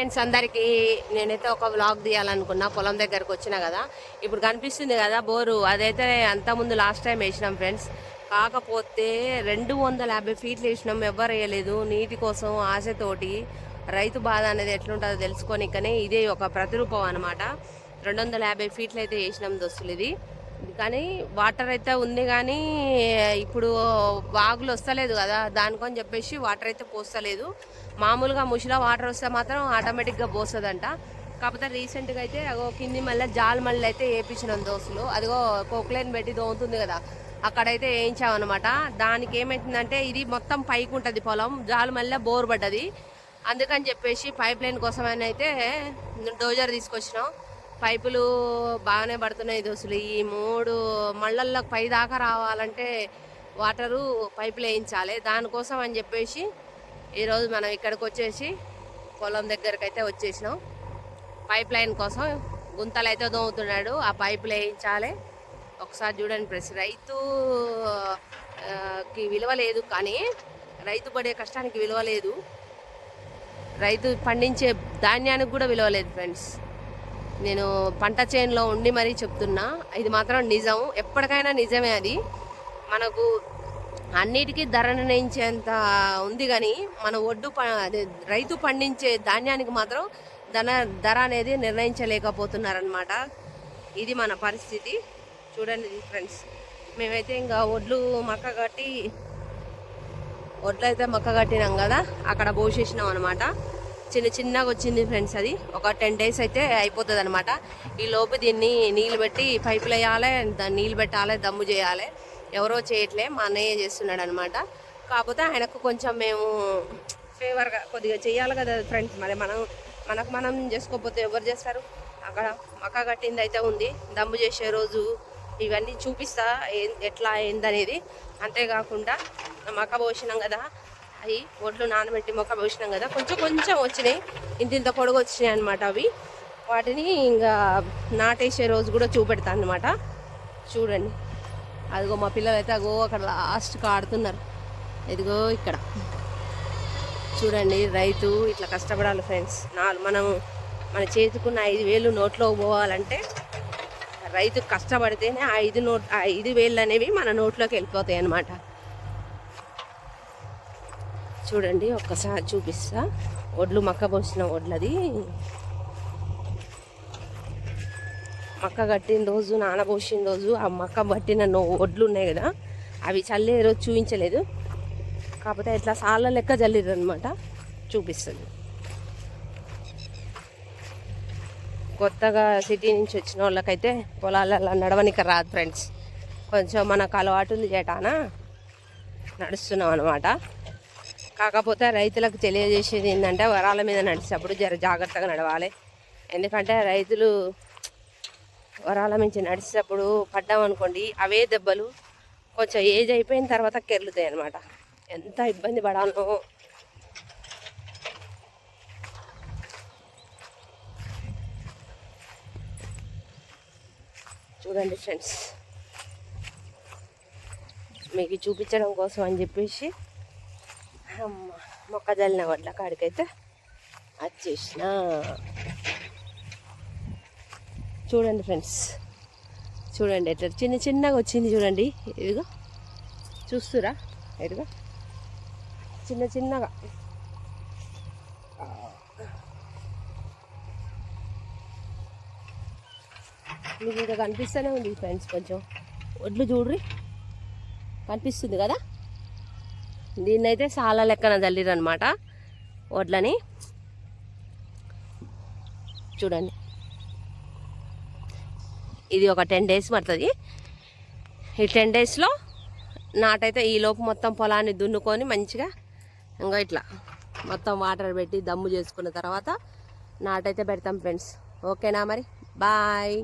Friends అందరికి నేనైతే ఒక వ్లాగ్ తీయాలనుకున్నా. పొలం దగ్గరకు వచ్చిన కదా. ఇప్పుడు కనిపిస్తుంది కదా బోరు. అదైతే అంతకుముందు లాస్ట్ టైం వేసినాం ఫ్రెండ్స్ కాకపోతే రెండు వందల యాభై ఫీట్లు వేసినాం. ఎవ్వరు వేయలేదు. నీటి కోసం ఆశతోటి రైతు బాధ అనేది ఎట్లుంటుందో తెలుసుకోనికనే ఇదే ఒక ప్రతిరూపం అనమాట రెండు వందల యాభై ఫీట్లు అయితే వేసినాం దోస్తులు ఇది. కానీ వాటర్ అయితే ఉంది కానీ ఇప్పుడు వాగులు వస్తలేదు కదా దానికని చెప్పేసి వాటర్ అయితే పోస్తలేదు. మామూలుగా ముషిలో వాటర్ వస్తే మాత్రం ఆటోమేటిక్గా పోస్తుందంట. కాకపోతే రీసెంట్గా అయితే అగో కింది మళ్ళీ జాల్ మళ్ళీ అయితే వేయించినాం దోస్తులు. అదిగో కోక్లైన్ పెట్టి దోముతుంది కదా అక్కడైతే వేయించామన్నమాట. దానికి ఏమైతుందంటే ఇది మొత్తం పైకి ఉంటుంది పొలం జాలు మళ్ళీ బోర్ పడ్డది. అందుకని చెప్పేసి పైప్ లైన్ కోసమని అయితే డోజర్ తీసుకొచ్చినాం. పైపులు బాగానే పడుతున్నాయి దోస్తులు. ఈ మూడు మళ్ళల్లో పై దాకా రావాలంటే వాటరు పైపులు వేయించాలి. దానికోసం అని చెప్పేసి ఈరోజు మనం ఇక్కడికి వచ్చేసి పొలం దగ్గరకు అయితే వచ్చేసినాం. పైప్ లైన్ కోసం గుంతలు అయితే దోముతున్నాడు. ఆ పైపులు వేయించాలి. ఒకసారి చూడండి ప్రెస్ రైతు కి విలువ లేదు కానీ రైతు పడే కష్టానికి విలువ లేదు. రైతు పండించే ధాన్యానికి కూడా విలువ లేదు ఫ్రెండ్స్. నేను పంట చేనులో ఉండి మరీ చెప్తున్నా ఇది మాత్రం నిజం. ఎప్పటికైనా నిజమే అది. మనకు అన్నిటికీ ధర నిర్ణయించేంత ఉంది కానీ మన ఒడ్డు ప అదే రైతు పండించే ధాన్యానికి మాత్రం ధన ధర అనేది నిర్ణయించలేకపోతున్నారనమాట ఇది మన పరిస్థితి. చూడండి ఫ్రెండ్స్ మేమైతే ఇంకా ఒడ్లు మక్క కట్టి ఒడ్లు అయితే మక్క కట్టినాం కదా అక్కడ పోసేసినాం అనమాట చిన్న చిన్నగా వచ్చింది ఫ్రెండ్స్ అది. ఒక టెన్ డేస్ అయితే అయిపోతుంది అనమాట ఈ లోపు దీన్ని నీళ్ళు పెట్టి పైపులు వేయాలి దాన్ని నీళ్ళు పెట్టాలి దమ్ము చేయాలి. ఎవరో చేయట్లే మా అన్నయ్య చేస్తున్నాడు అనమాట కాకపోతే ఆయనకు కొంచెం మేము ఫేవర్గా కొద్దిగా చేయాలి కదా ఫ్రెండ్స్. మరి మనం మనకు మనం చేసుకోకపోతే ఎవరు చేస్తారు? అక్కడ మక్క కట్టింది అయితే ఉంది. దమ్ము చేసే రోజు ఇవన్నీ చూపిస్తా ఏం ఎట్లా ఏందనేది అంతేకాకుండా మక్క పోసినాం కదా అవి ఒడ్లు నానబెట్టి మొక్క పోసినాం కదా కొంచెం కొంచెం వచ్చినాయి. ఇంత ఇంత పొడుగు వచ్చినాయి అనమాట అవి. వాటిని ఇంకా నాటేసే రోజు కూడా చూపెడతా అనమాట చూడండి. అదిగో మా పిల్లలు అయితే అగో అక్కడ లాస్ట్కి ఆడుతున్నారు. ఇదిగో ఇక్కడ. చూడండి రైతు ఇట్లా కష్టపడాలి ఫ్రెండ్స్. నాలుగు మనం మన చేతికున్న ఐదు వేలు నోట్లో పోవాలంటే రైతు కష్టపడితేనే ఐదు నోట్ ఐదు వేలు అనేవి మన నోట్లోకి వెళ్ళిపోతాయి అన్నమాట. చూడండి ఒక్కసారి చూపిస్తా. ఒడ్లు మక్క పోసిన ఒడ్లది. మక్క కట్టిన రోజు నానబోసిన రోజు ఆ మక్క పట్టిన ఒడ్లు ఉన్నాయి కదా అవి చల్లే రోజు చూపించలేదు కాకపోతే ఇట్లా సాళ్ళ లెక్క చల్లిరు అనమాట చూపిస్తుంది. కొత్తగా సిటీ నుంచి వచ్చిన వాళ్ళకైతే పొలాలలో నడవనిక రాదు ఫ్రెండ్స్. కొంచెం మనకు అలవాటు ఉంది చేటానా నడుస్తున్నాం అనమాట కాకపోతే రైతులకు తెలియజేసేది ఏంటంటే వరాల మీద నడిచేటప్పుడు జర జాగ్రత్తగా నడవాలి. ఎందుకంటే రైతులు వరాల మించి నడిచేటప్పుడు పడ్డామనుకోండి అవే దెబ్బలు కొంచెం ఏజ్ అయిపోయిన తర్వాత కెర్లుతాయి అనమాట ఎంత ఇబ్బంది పడాలో చూడండి ఫ్రెండ్స్ మీకు చూపించడం కోసం అని చెప్పేసి అమ్మ మొక్క జల్లిన వడ్ల కాడికైతే వచ్చేసిన చూడండి ఫ్రెండ్స్ చూడండి ఎట్లా చిన్న చిన్నగా వచ్చింది చూడండి. ఇదిగో చూస్తురా? ఇదిగో చిన్న చిన్నగా. మీకు ఇంకా కనిపిస్తూనే ఉంది ఫ్రెండ్స్ కొంచెం. ఒడ్లు చూడ్రి? కనిపిస్తుంది కదా? దీన్నైతే చాలా లెక్కన చల్లిరు అనమాట వడ్లని. చూడండి. ఇది ఒక టెన్ డేస్ పడుతుంది. ఈ టెన్ డేస్లో నాటైతే ఈ లోపు మొత్తం పొలాన్ని దున్నుకొని మంచిగా ఇంకా ఇట్లా మొత్తం వాటర్ పెట్టి దమ్ము చేసుకున్న తర్వాత నాటైతే పెడతాం ఫ్రెండ్స్. ఓకేనా మరి? బాయ్.